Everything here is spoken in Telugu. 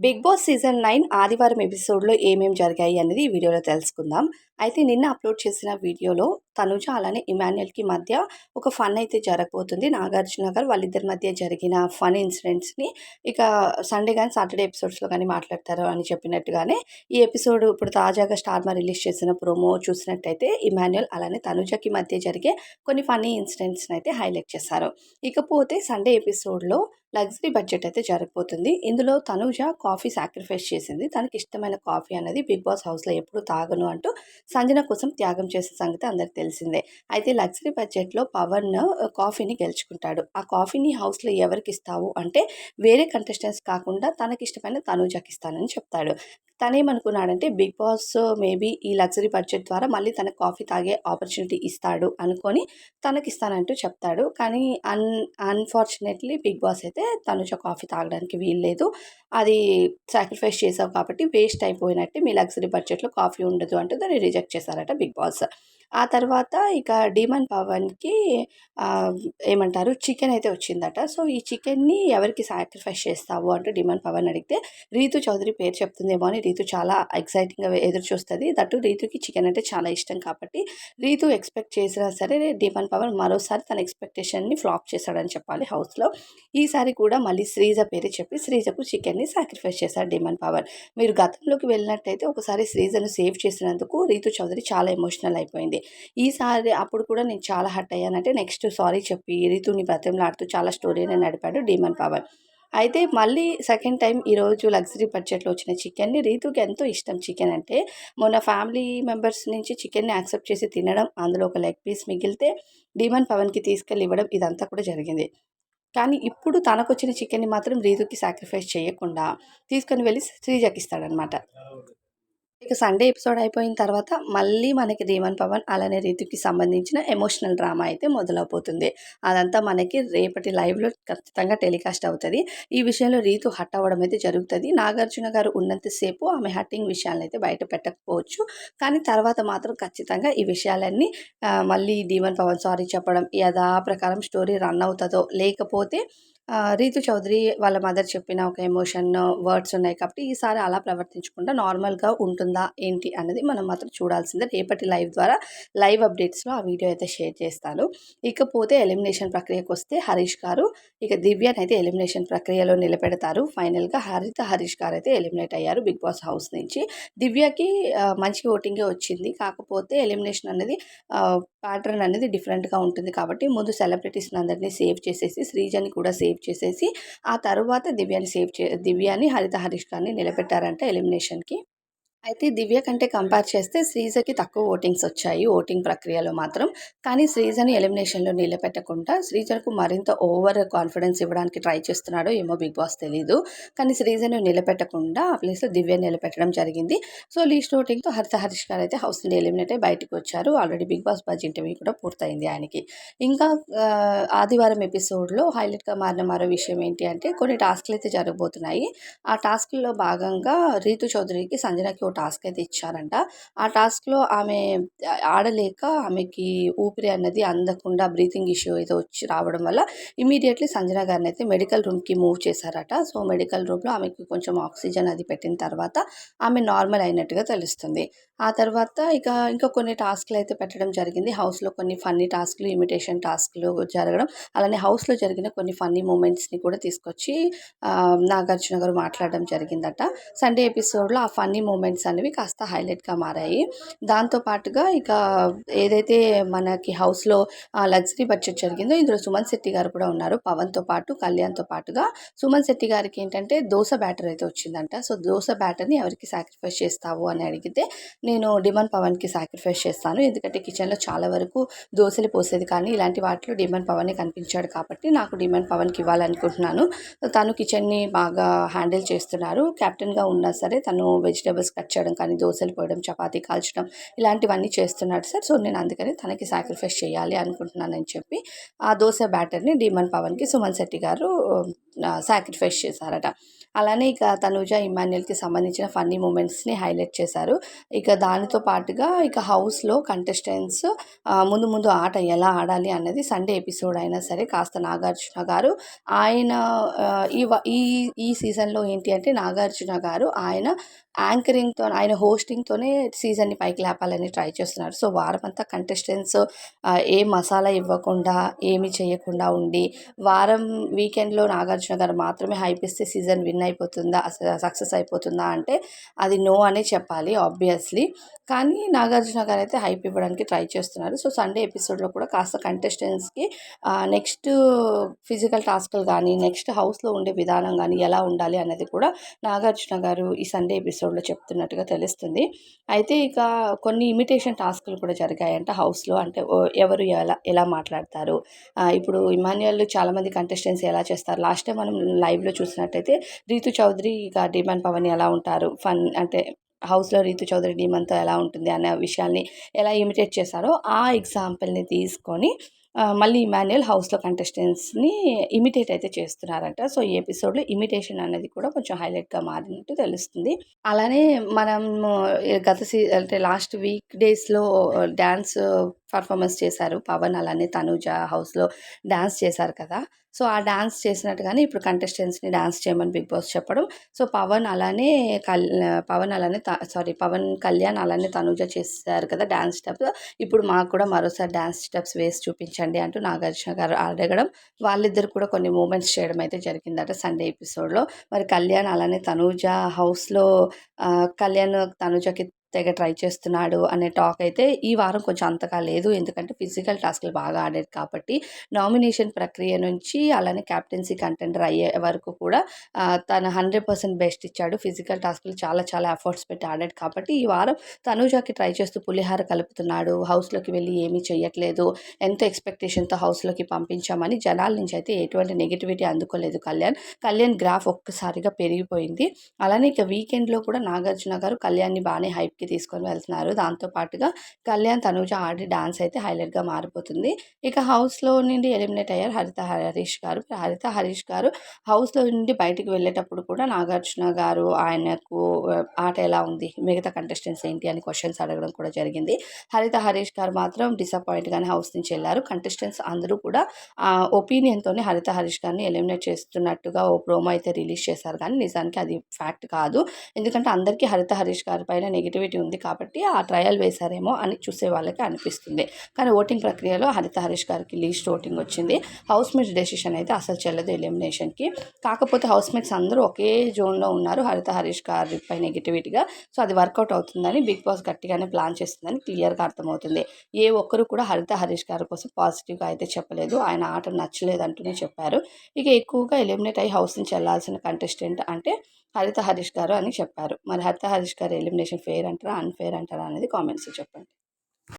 బిగ్ బాస్ సీజన్ నైన్ ఆదివారం ఎపిసోడ్లో ఏమేం జరిగాయి అనేది ఈ వీడియోలో తెలుసుకుందాం. అయితే నిన్న అప్లోడ్ చేసిన వీడియోలో తనుజ అలానే ఇమాన్యుయల్కి మధ్య ఒక ఫన్ అయితే జరగబోతుంది. నాగార్జున గారు వాళ్ళిద్దరి మధ్య జరిగిన ఫన్ ఇన్సిడెంట్స్ని ఇక సండే కానీ సాటర్డే ఎపిసోడ్స్లో కానీ మాట్లాడతారు అని చెప్పినట్టుగానే ఈ ఎపిసోడ్ ఇప్పుడు తాజాగా స్టార్మా రిలీజ్ చేసిన ప్రోమో చూసినట్టయితే ఇమాన్యుయల్ అలానే తనుజకి మధ్య జరిగే కొన్ని ఫన్నీ ఇన్సిడెంట్స్ని అయితే హైలైట్ చేశారు. ఇకపోతే సండే ఎపిసోడ్లో లగ్జరీ బడ్జెట్ అయితే జరగబోతుంది. ఇందులో తనుజ కాఫీ సాక్రిఫైస్ చేసింది. తనకి ఇష్టమైన కాఫీ అనేది బిగ్ బాస్ హౌస్లో ఎప్పుడు తాగను అంటూ సంజన కోసం త్యాగం చేసిన సంగతి అందరికి తెలిసిందే. అయితే లగ్జరీ బడ్జెట్లో పవన్ కాఫీని గెలుచుకుంటాడు. ఆ కాఫీని హౌస్లో ఎవరికి ఇస్తావు? అంటే వేరే కంటెస్టెంట్స్ కాకుండా తనకి ఇష్టమైన తనుజకి ఇస్తానని చెప్తాడు. తనేమనుకున్నాడంటే బిగ్ బాస్ మేబీ ఈ లగ్జరీ బడ్జెట్ ద్వారా మళ్ళీ తనకు కాఫీ తాగే ఆపర్చునిటీ ఇస్తాడు అనుకొని తనకి ఇస్తానంటూ చెప్తాడు. కానీ అన్ అన్ఫార్చునేట్లీ బిగ్ బాస్ అయితే తను కాఫీ తాగడానికి వీల్లేదు. అది సాక్రిఫైస్ చేసావు కాబట్టి వేస్ట్ అయిపోయినట్టు మీ లగ్జరీ బడ్జెట్లో కాఫీ ఉండదు అంటూ దాన్ని రిజెక్ట్ చేశారట బిగ్ బాస్. ఆ తర్వాత ఇక డీమన్ పవన్కి ఏమంటారు చికెన్ అయితే వచ్చిందట. సో ఈ చికెన్ని ఎవరికి సాక్రిఫైస్ చేస్తావు అంటూ డిమాండ్ పవన్ అడిగితే రీతు చౌదరి పేరు చెప్తుందేమో అని రీతు చాలా ఎక్సైటింగ్గా ఎదురు చూస్తుంది దట్టు రీతుకి చికెన్ అంటే చాలా ఇష్టం కాబట్టి రీతు ఎక్స్పెక్ట్ చేసినా సరే డిమాండ్ పవన్ మరోసారి తన ఎక్స్పెక్టేషన్ని ఫ్లాప్ చేశాడని చెప్పాలి హౌస్లో. ఈసారి కూడా మళ్ళీ శ్రీజ పేరు చెప్పి శ్రీజకు చికెన్ని సాక్రిఫైస్ చేశాడు డిమాండ్ పవన్ మీరు గతంలోకి వెళ్ళినట్టయితే ఒకసారి శ్రీజను సేవ్ చేసినందుకు రీతు చౌదరి చాలా ఎమోషనల్ అయిపోయింది. ఈసారి అప్పుడు కూడా నేను చాలా హర్ట్ అయ్యానంటే నెక్స్ట్ సారీ చెప్పి రీతుని బ్రతంలాడుతూ చాలా స్టోరీని నడిపాడు డిమాండ్ పవన్ అయితే మళ్ళీ సెకండ్ టైం ఈరోజు లగ్జరీ బడ్జెట్లో వచ్చిన చికెన్ని రీతుకి ఎంతో ఇష్టం. చికెన్ అంటే మొన్న ఫ్యామిలీ మెంబర్స్ నుంచి చికెన్ని యాక్సెప్ట్ చేసి తినడం అందులో ఒక లెగ్ పీస్ మిగిలితే డీమన్ పవన్కి తీసుకెళ్ళి ఇవ్వడం ఇదంతా కూడా జరిగింది. కానీ ఇప్పుడు తనకు వచ్చిన చికెన్ని మాత్రం రీతుకి సాక్రిఫైస్ చేయకుండా తీసుకొని వెళ్ళి శ్రీజకి ఇస్తాడనమాట ఇక సండే ఎపిసోడ్ అయిపోయిన తర్వాత మళ్ళీ మనకి ధీమన్ పవన్ అలానే రీతికి సంబంధించిన ఎమోషనల్ డ్రామా అయితే మొదలవుతుంది అదంతా మనకి రేపటి లైవ్లో ఖచ్చితంగా టెలికాస్ట్ అవుతుంది. ఈ విషయంలో రీతు హట్ అవ్వడం అయితే జరుగుతుంది. నాగార్జున గారు ఉన్నంతసేపు ఆమె హట్టింగ్ విషయాలను అయితే బయట పెట్టకపోవచ్చు. కానీ తర్వాత మాత్రం ఖచ్చితంగా ఈ విషయాలన్నీ మళ్ళీ ధీమన్ పవన్ సారీ చెప్పడం యథా ప్రకారం స్టోరీ రన్ అవుతుందో లేకపోతే రీతు చౌదరి వాళ్ళ మదర్ చెప్పిన ఒక ఎమోషన్ వర్డ్స్ ఉన్నాయి కాబట్టి ఈసారి అలా ప్రవర్తించకుండా నార్మల్గా ఉంటుందా ఏంటి అన్నది మనం మాత్రం చూడాల్సిందే. రేపటి లైవ్ ద్వారా లైవ్ అప్డేట్స్లో ఆ వీడియో అయితే షేర్ చేస్తాను. ఇకపోతే ఎలిమినేషన్ ప్రక్రియకు వస్తే హరీష్ గారు ఇక దివ్యాని అయితే ఎలిమినేషన్ ప్రక్రియలో నిలబెడతారు. ఫైనల్గా హరిత హరీష్ గారు అయితే ఎలిమినేట్ అయ్యారు బిగ్ బాస్ హౌస్ నుంచి. దివ్యకి మంచి ఓటింగే వచ్చింది. కాకపోతే ఎలిమినేషన్ అనేది ప్యాటర్న్ అనేది డిఫరెంట్గా ఉంటుంది కాబట్టి ముందు సెలబ్రిటీస్ని అందరినీ సేవ్ చేసేసి శ్రీజని కూడా సేవ్ చేసేసి ఆ తర్వాత దివ్యాని సేవ్ చే దివ్యాని హరిత హరీష్ నిలబెట్టారంట ఎలిమినేషన్కి. అయితే దివ్య కంటే కంపేర్ చేస్తే శ్రీజకి తక్కువ ఓటింగ్స్ వచ్చాయి ఓటింగ్ ప్రక్రియలో మాత్రం. కానీ శ్రీజని ఎలిమినేషన్లో నిలబెట్టకుండా శ్రీజకు మరింత ఓవర్ కాన్ఫిడెన్స్ ఇవ్వడానికి ట్రై చేస్తున్నాడో ఏమో బిగ్ బాస్ తెలీదు. కానీ శ్రీజను నిలబెట్టకుండా ఆ ప్లేస్లో దివ్య నిలబెట్టడం జరిగింది. సో లీస్ట్ ఓటింగ్తో హరిత హరీష్ గారు అయితే హౌస్ నుండి ఎలిమినేట్ అయ్యి బయటకు వచ్చారు. Already Bigg Boss buzz interview కూడా పూర్తయింది ఆయనకి. ఇంకా ఆదివారం ఎపిసోడ్లో హైలైట్గా మారిన మరో విషయం ఏంటి అంటే కొన్ని టాస్క్లు అయితే జరగబోతున్నాయి. ఆ టాస్క్లో భాగంగా రీతు చౌదరికి సంజనకి టాస్క్ అయితే ఇచ్చారంట ఆ టాస్క్లో ఆమె ఆడలేక ఆమెకి ఊపిరి అన్నది అందకుండా బ్రీతింగ్ ఇష్యూ అయితే వచ్చి రావడం వల్ల ఇమీడియట్లీ సంజన గారిని అయితే మెడికల్ రూమ్కి మూవ్ చేశారట. సో మెడికల్ రూమ్లో ఆమెకి కొంచెం ఆక్సిజన్ అది పెట్టిన తర్వాత ఆమె నార్మల్ అయినట్టుగా తెలుస్తుంది. ఆ తర్వాత ఇక ఇంకా కొన్ని టాస్క్లు అయితే పెట్టడం జరిగింది. హౌస్లో కొన్ని ఫన్నీ టాస్క్లు ఇమిటేషన్ టాస్క్లు జరగడం అలానే హౌస్లో జరిగిన కొన్ని ఫన్నీ మూమెంట్స్ని కూడా తీసుకొచ్చి నాగార్జున గారు మాట్లాడడం జరిగిందట. సండే ఎపిసోడ్లో ఆ ఫన్నీ మూమెంట్స్ అనేవి కాస్త హైలైట్గా మారాయి. దాంతోపాటుగా ఇక ఏదైతే మనకి హౌస్లో లగ్జరీ బడ్జెట్ జరిగిందో ఇందులో సుమన్ శెట్టి గారు కూడా ఉన్నారు. పవన్తో పాటు కళ్యాణ్తో పాటుగా. సుమన్ శెట్టి గారికి ఏంటంటే దోశ బ్యాటర్ అయితే వచ్చిందంట. సో దోశ బ్యాటర్ని ఎవరికి సాక్రిఫైస్ చేస్తావు అని అడిగితే నేను డిమన్ పవన్కి సాక్రిఫైస్ చేస్తాను. ఎందుకంటే కిచెన్లో చాలా వరకు దోశలు పోసేది కానీ ఇలాంటి వాటిలో డిమన్ పవన్ కనిపించాడు కాబట్టి నాకు డిమన్ పవన్కి ఇవ్వాలనుకుంటున్నాను. తను కిచెన్ని బాగా హ్యాండిల్ చేస్తున్నారు. కెప్టెన్గా ఉన్నా సరే తను వెజిటేబుల్స్ కట్ చేయడం కానీ దోశలు పోయడం చపాతీ కాల్చడం ఇలాంటివన్నీ చేస్తున్నాడు సార్. సో నేను అందుకని తనకి సాక్రిఫైస్ చేయాలి అనుకుంటున్నానని చెప్పి ఆ దోశ బ్యాటర్ని డీమన్ పవన్కి సుమన్ శెట్టి గారు సాక్రిఫైస్ చేశారట. అలానే ఇక తనుజ ఇమాన్యుయల్కి సంబంధించిన ఫన్నీ మూమెంట్స్ని హైలైట్ చేశారు. ఇక దానితో పాటుగా ఇక హౌస్లో కంటెస్టెంట్స్ ముందు ముందు ఆట ఎలా ఆడాలి అన్నది సండే ఎపిసోడ్ అయినా సరే కాస్త నాగార్జున గారు ఆయన ఈ ఈ ఈ సీజన్లో ఏంటి అంటే నాగార్జున గారు ఆయన యాంకరింగ్తో ఆయన హోస్టింగ్తోనే సీజన్ని పైకి లేపాలని ట్రై చేస్తున్నారు. సో వారమంతా కంటెస్టెంట్స్ ఏ మసాలా ఇవ్వకుండా ఏమి చేయకుండా ఉండి వారం వీకెండ్లో నాగార్జున గారు మాత్రమే హైప్ ఇస్తే సీజన్ విన్ అయిపోతుందా సక్సెస్ అయిపోతుందా అంటే అది నో అనే చెప్పాలి ఆబ్వియస్లీ. కానీ నాగార్జున గారు అయితే హైప్ ఇవ్వడానికి ట్రై చేస్తున్నారు. సో సండే ఎపిసోడ్లో కూడా కాస్త కంటెస్టెంట్స్కి నెక్స్ట్ ఫిజికల్ టాస్క్లు కానీ నెక్స్ట్ హౌస్లో ఉండే విధానం కానీ ఎలా ఉండాలి అనేది కూడా నాగార్జున గారు ఈ సండే ఎపిసోడ్ ఎపిసోడ్లో చెప్తున్నట్టుగా తెలుస్తుంది. అయితే ఇక కొన్ని ఇమిటేషన్ టాస్క్లు కూడా జరిగాయంట హౌస్లో. అంటే ఎవరు ఎలా ఎలా మాట్లాడతారు? ఇప్పుడు ఇమాన్యుయల్ చాలామంది కంటెస్టెంట్స్ ఎలా చేస్తారు? లాస్ట్ టైం మనం లైవ్లో చూసినట్టయితే రీతు చౌదరి ఇక డిమాండ్ పవన్ ఎలా ఉంటారు? ఫన్ అంటే హౌస్లో రీతు చౌదరి డీమంతో ఎలా ఉంటుంది? అనే విషయాన్ని ఎలా ఇమిటేట్ చేశారో ఆ ఎగ్జాంపుల్ని తీసుకొని మళ్ళీ ఇమాన్యుయల్ హౌస్లో కంటెస్టెంట్స్ని ఇమిటేట్ అయితే చేస్తున్నారంట. సో ఈ ఎపిసోడ్లో ఇమిటేషన్ అనేది కూడా కొంచెం హైలైట్గా మారినట్టు తెలుస్తుంది. అలానే మనం గత సీ అంటే లాస్ట్ వీక్ డేస్లో డ్యాన్స్ పర్ఫార్మెన్స్ చేశారు. పవన్ అలానే తనుజ హౌస్లో డ్యాన్స్ చేశారు కదా. సో ఆ డ్యాన్స్ చేసినట్టుగానే ఇప్పుడు కంటెస్టెంట్స్ని డ్యాన్స్ చేయమని బిగ్ బాస్ చెప్పడం. సో పవన్ అలానే కల్ పవన్ అలానే సారీ పవన్ కళ్యాణ్ అలానే తనుజ చేశారు కదా డ్యాన్స్ స్టెప్స్. ఇప్పుడు మాకు కూడా మరోసారి డ్యాన్స్ స్టెప్స్ వేసి చూపించండి అంటూ నాగార్జున గారు అడగడం. వాళ్ళిద్దరు కూడా కొన్ని మూమెంట్స్ చేయడం అయితే జరిగిందట సండే ఎపిసోడ్లో. మరి కళ్యాణ్ అలానే తనుజ హౌస్లో కళ్యాణ్ తనుజకి తెగ ట్రై చేస్తున్నాడు అనే టాక్ అయితే ఈ వారం కొంచెం అంతగా లేదు. ఎందుకంటే ఫిజికల్ టాస్క్లు బాగా ఆడాడు కాబట్టి నామినేషన్ ప్రక్రియ నుంచి అలానే క్యాప్టెన్సీ కంటెండర్ అయ్యే వరకు కూడా తన హండ్రెడ్ పర్సెంట్ బెస్ట్ ఇచ్చాడు. ఫిజికల్ టాస్క్లు చాలా చాలా ఎఫర్ట్స్ పెట్టి ఆడాడు కాబట్టి ఈ వారం తనూజాకి ట్రై చేస్తూ పులిహార కలుపుతున్నాడు. హౌస్లోకి వెళ్ళి ఏమీ చేయట్లేదు ఎంతో ఎక్స్పెక్టేషన్తో హౌస్లోకి పంపించామని జనాల నుంచి అయితే ఎటువంటి నెగిటివిటీ అందుకోలేదు కళ్యాణ్. కళ్యాణ్ గ్రాఫ్ ఒక్కసారిగా పెరిగిపోయింది. అలానే ఇక వీకెండ్లో కూడా నాగార్జున గారు కళ్యాణ్ని బాగానే హైప్కి తీసుకొని వెళ్తున్నారు. దాంతో పాటుగా కళ్యాణ్ తనూజ ఆడి డాన్స్ అయితే హైలైట్గా మారిపోతుంది. ఇక హౌస్లో నుండి ఎలిమినేట్ అయ్యారు హరిత హరీష్ గారు. హరిత హరీష్ గారు హౌస్లో నుండి బయటికి వెళ్ళేటప్పుడు కూడా నాగార్జున గారు ఆయనకు ఆట ఎలా ఉంది? మిగతా కంటెస్టెంట్స్ ఏంటి? అని క్వశ్చన్స్ అడగడం కూడా జరిగింది. హరిత హరీష్ గారు మాత్రం డిసప్పాయింట్గానే హౌస్ నుంచి వెళ్ళారు. కంటెస్టెంట్స్ అందరూ కూడా ఆ ఒపీనియన్తోనే హరిత హరీష్ గారిని ఎలిమినేట్ చేస్తున్నట్టుగా ఓ ప్రోమో అయితే రిలీజ్ చేశారు. కానీ నిజానికి అది ఫ్యాక్ట్ కాదు. ఎందుకంటే అందరికీ హరిత హరీష్ గారి పైన నెగిటివిటీ ఉంది కాబట్టి ఆ ట్రయల్ వేశారేమో అని చూసే వాళ్ళకి అనిపిస్తుంది. కానీ ఓటింగ్ ప్రక్రియలో హరిత హరీష్ గారికి లీస్ట్ ఓటింగ్ వచ్చింది. హౌస్ మేట్స్ డెసిషన్ అయితే అసలు చెల్లదు ఎలిమినేషన్కి కాకపోతే హౌస్ మేట్స్ అందరూ ఒకే జోన్లో ఉన్నారు. హరిత హరీష్ గారిపై నెగిటివిటీగా సో అది వర్కౌట్ అవుతుందని బిగ్ బాస్ గట్టిగానే ప్లాన్ చేస్తుందని క్లియర్గా అర్థమవుతుంది. ఏ ఒక్కరు కూడా హరిత హరీష్ గారి కోసం పాజిటివ్గా అయితే చెప్పలేదు. ఆయన ఆట నచ్చలేదు అంటూనే చెప్పారు. ఇక ఎక్కువగా ఎలిమినేట్ అయ్యి హౌస్ నుంచి వెళ్ళాల్సిన కంటెస్టెంట్ అంటే హరిత హరీష్ గారు అని చెప్పారు. మరి హరిత హరీష్ గారు ఎలిమినేషన్ ఫెయిర్ అంటారా? అన్ఫేర్ అంటారా? అనేది కామెంట్స్ చెప్పండి.